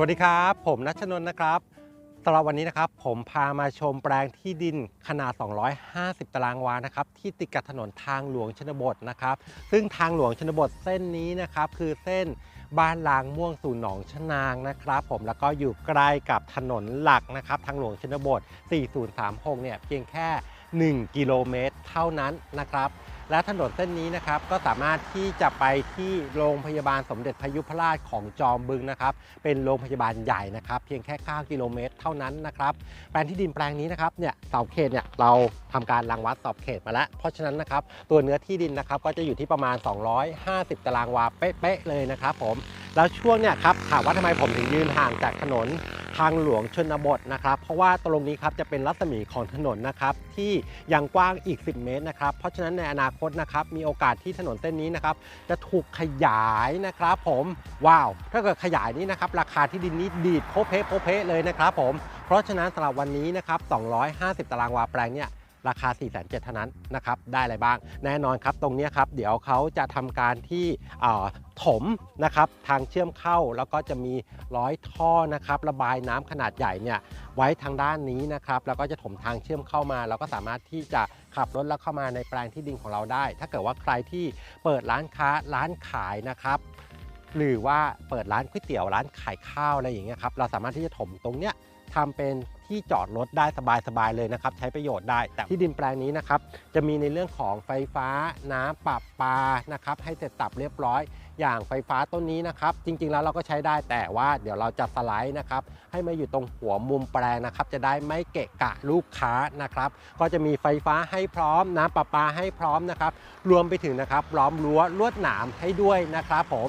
วัสดีครับ ผมนัชนนท์นะครับสำหรับวันนี้นะครับผมพามาชมแปลงที่ดินขนาด 250 ตารางวานะครับที่ติดกับถนนทางหลวงชนบทนะครับ ซึ่งทางหลวงชนบทเส้นนี้นะครับคือเส้นบ้านลางม่วงสู่หนองชนางนะครับผมแล้วก็อยู่ใกล้กับถนนหลักนะครับทางหลวงชนบท 4036 เนี่ยเพียงแค่ 1 กิโลเมตรเท่านั้นนะครับ และถนนเส้นนี้นะครับก็สามารถที่จะไปที่โรงพยาบาลสมเด็จพยุพราชของจอมบึงนะครับ เป็นโรงพยาบาลใหญ่นะครับ เพียงแค่ 9 กิโลเมตรเท่านั้นนะครับแปลงที่ดินแปลงนี้นะครับเนี่ยเสาเขตเนี่ยเราทำการรังวัดสอบเขตมาแล้ว เพราะฉะนั้นนะครับตัวเนื้อที่ดินนะครับก็จะอยู่ที่ประมาณ 250 ตารางวาเป๊ะๆเลยนะครับผมแล้วช่วงเนี่ยครับถามว่าทำไมผมถึงยืนห่างจากถนน ทางหลวงชนบทนะครับ เพราะว่าตรงนี้ครับจะเป็นรัศมีของถนนนะครับที่ยังกว้างอีก 10 เมตรนะครับ เพราะฉะนั้นในอนาคตนะครับมีโอกาสที่ถนนเส้นนี้นะครับจะถูกขยายนะครับผมว้าว ถ้าเกิดขยายนี้นะครับราคาที่ดินนี้ดีดโพเพโพเพเลยนะครับผมเพราะฉะนั้นสำหรับวันนี้นะครับ250 ตารางวาแปลงเนี่ย ราคา 4 7 0 0 0เท่านั้นนะครับได้อะไรบ้าง แน่นอนครับตรงนี้ครับเดี๋ยวเขาจะทำการที่ถมนะครับทางเชื่อมเข้าแล้วก็จะมีร้อยท่อนะครับระบายน้ำขนาดใหญ่เนี่ยไว้ทางด้านนี้นะครับแล้วก็จะถมทางเชื่อมเข้ามา เราก็สามารถที่จะขับรถแล้วเข้ามาในแปลงที่ดินของเราได้ ถ้าเกิดว่าใครที่เปิดร้านค้าร้านขายนะครับหรือว่าเปิดร้านก๋วยเตี๋ยวร้านขายข้าวอะไรอย่างเงี้ยครับเราสามารถที่จะถมตรงเนี้ย ทำเป็นที่จอดรถได้สบายๆเลยนะครับ ใช้ประโยชน์ได้ แต่ที่ดินแปลงนี้นะครับ จะมีในเรื่องของไฟฟ้าน้ำประปานะครับ ให้เสร็จสับเรียบร้อย อย่างไฟฟ้าต้นนี้นะครับ จริงๆแล้วเราก็ใช้ได้แต่ว่าเดี๋ยวเราจะสไลด์นะครับ ให้มาอยู่ตรงหัวมุมแปลงนะครับ จะได้ไม่เกะกะลูกค้านะครับ ก็จะมีไฟฟ้าให้พร้อม น้ำประปาให้พร้อมนะครับ รวมไปถึงนะครับล้อมรั้วลวดหนามให้ด้วยนะครับผม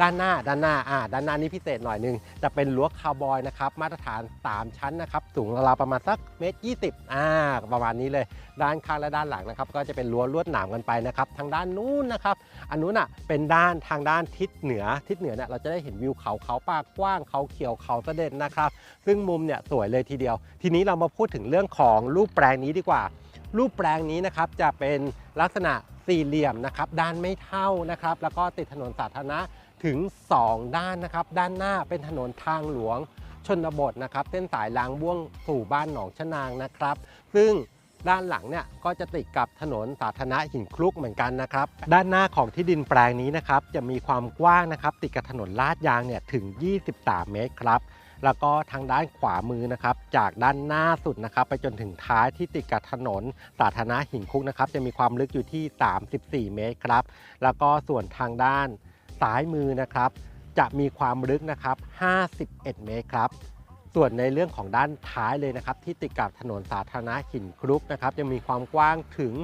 ด้านหน้าด้านหน้าอ่าด้านหน้านี้พิเศษหน่อยหนึง จะเป็นรั้วคาวบอยนะครับมาตรฐาน 3 ชั้นนะครับสูงราวประมาณสักเมตรยี่สิบอ่าประมาณนี้เลย ด้านข้างและด้านหลังนะครับ ก็จะเป็นรั้วลวดหนามกันไปนะครับ ทางด้านนู้นนะครับ อันนู้นอะเป็นด้านทางด้านทิศเหนือทิศเหนือเนี่ยเราจะได้เห็นวิวเขาเขาปากกว้างเขาเขียวเขาเสด็จนะครับ ซึ่งมุมเนี่ยสวยเลยทีเดียว ทีนี้เรามาพูดถึงเรื่องของรูปแปลงนี้ดีกว่า รูปแปลงนี้นะครับจะเป็นลักษณะสี่เหลี่ยมนะครับด้านไม่เท่านะครับ แล้วก็ติดถนนสาธารณะ ถึง 2 ด้านนะครับ ด้านหน้าเป็นถนนทางหลวงชนบทนะครับ เส้นสายลางบ้วงสู่บ้านหนองชะนางนะครับ ซึ่งด้านหลังเนี่ยก็จะติดกับถนนสาธารณะหินคลุกเหมือนกันนะครับ ด้านหน้าของที่ดินแปลงนี้นะครับ จะมีความกว้างนะครับ ติดกับถนนลาดยางเนี่ยถึง 23 เมตรครับแล้วก็ทางด้านขวามือนะครับ จากด้านหน้าสุดนะครับ ไปจนถึงท้ายที่ติดกับถนนสาธารณะหินคุกนะครับ จะมีความลึกอยู่ที่ 34 เมตรครับ แล้วก็ส่วนทางด้าน ซ้ายมือนะครับ จะมีความลึกนะครับ 51 เมตรครับ ส่วนในเรื่องของด้านท้ายเลยนะครับ ที่ติดกับถนนสาธารณะหินคลุกนะครับจะมีความกว้างถึง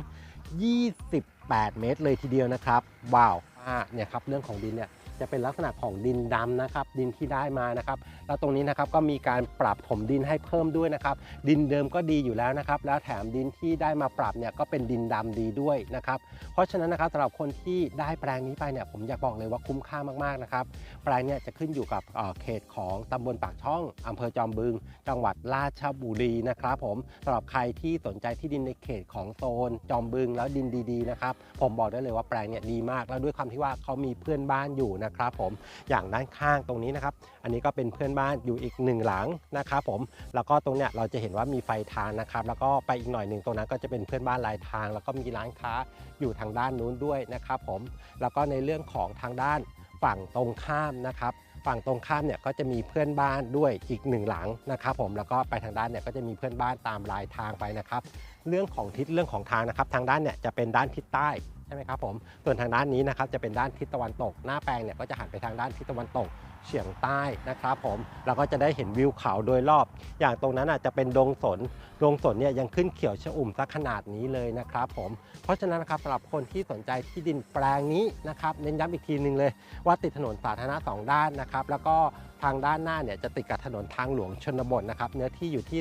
28 เมตรเลยทีเดียวนะครับว้าวอ่าเนี่ยครับเรื่องของดินเนี่ย จะเป็นลักษณะของดินดำนะครับ ดินที่ได้มานะครับ แล้วตรงนี้นะครับก็มีการปรับถมดินให้เพิ่มด้วยนะครับ ดินเดิมก็ดีอยู่แล้วนะครับ แล้วแถมดินที่ได้มาปรับเนี่ยก็เป็นดินดำดีด้วยนะครับ เพราะฉะนั้นนะครับสำหรับคนที่ได้แปลงนี้ไปเนี่ยผมอยากบอกเลยว่าคุ้มค่ามากๆนะครับ แปลงเนี่ยจะขึ้นอยู่กับเเขตของตำบลปากช่องอำเภอจอมบึง จังหวัดราชบุรีนะครับผมสำหรับใครที่สนใจที่ดินในเขตของโซนจอมบึงแล้วดินดีๆนะครับ ผมบอกได้เลยว่าแปลงเนี่ยดีมาก แล้วด้วยความที่ว่าเขามีเพื่อนบ้านอยู่นะครับผมอย่างด้านข้างตรงนี้นะครับ อันนี้ก็เป็นเพื่อนบ้านอยู่อีกหนึ่งหลังนะครับผมแล้วก็ตรงเนี้ยเราจะเห็นว่ามีไฟทางนะครับ แล้วก็ไปอีกหน่อยหนึ่งตรงนั้นก็จะเป็นเพื่อนบ้านรายทาง แล้วก็มีร้านค้าอยู่ทางด้านนู้นด้วยนะครับผมแล้วก็ในเรื่องของทางด้านฝั่งตรงข้ามนะครับฝั่งตรงข้ามเนี่ยก็จะมีเพื่อนบ้านด้วยอีกหนึ่งหลังนะครับผมแล้วก็ไปทางด้านเนี่ยก็จะมีเพื่อนบ้านตามรายทางไปนะครับ เรื่องของทิศเรื่องของทางนะครับ ทางด้านเนี่ยจะเป็นด้านทิศใต้ ใช่ไหมครับผมส่วนทางด้านนี้นะครับจะเป็นด้านทิศตะวันตก หน้าแปลงเนี่ยก็จะหันไปทางด้านทิศตะวันตกเฉียงใต้นะครับผมแล้วก็จะได้เห็นวิวเขาโดยรอบ อย่างตรงนั้นอาจจะเป็นดงสนดงสนเนี่ยยังขึ้นเขียวชอุ่มซะขนาดนี้เลยนะครับผมเพราะฉะนั้นนะครับสำหรับคนที่สนใจที่ดินแปลงนี้นะครับเน้นย้ำอีกทีหนึ่งเลย ว่าติดถนนสาธารณะสองด้านนะครับแล้วก็ทางด้านหน้าเนี่ยจะติดกับถนนทางหลวงชนบทนะครับเนื้อที่อยู่ที่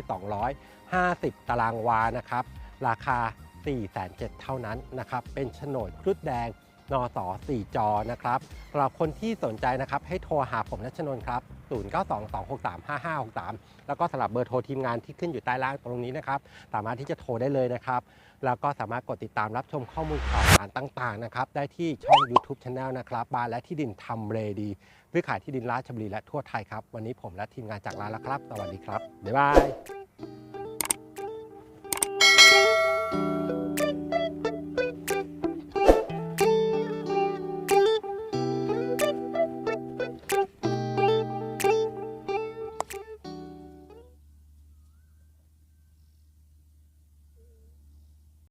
250 ตารางวานะครับราคา 4 7 0 0เท่านั้นนะครับ เป็นโฉนดครุฑแดงนส4จอนะครับสำหรับคนที่สนใจนะครับ ให้โทรหาผมนัชนนครับ 0922635563 แล้วก็สำหรับเบอร์โทรทีมงานที่ขึ้นอยู่ใต้ล่างตรงนี้นะครับ สามารถที่จะโทรได้เลยนะครับ แล้วก็สามารถกดติดตามรับชมข้อมูลข่าวสารต่างๆนะครับ ได้ที่ช่อง YouTube Channel นะครับบ้านและที่ดินทำเรดีซื้อขายที่ดินราชบุรีและทั่วไทยครับ วันนี้ผมและทีมงานจากร้านแล้วครับ สวัสดีครับ บ๊ายบาย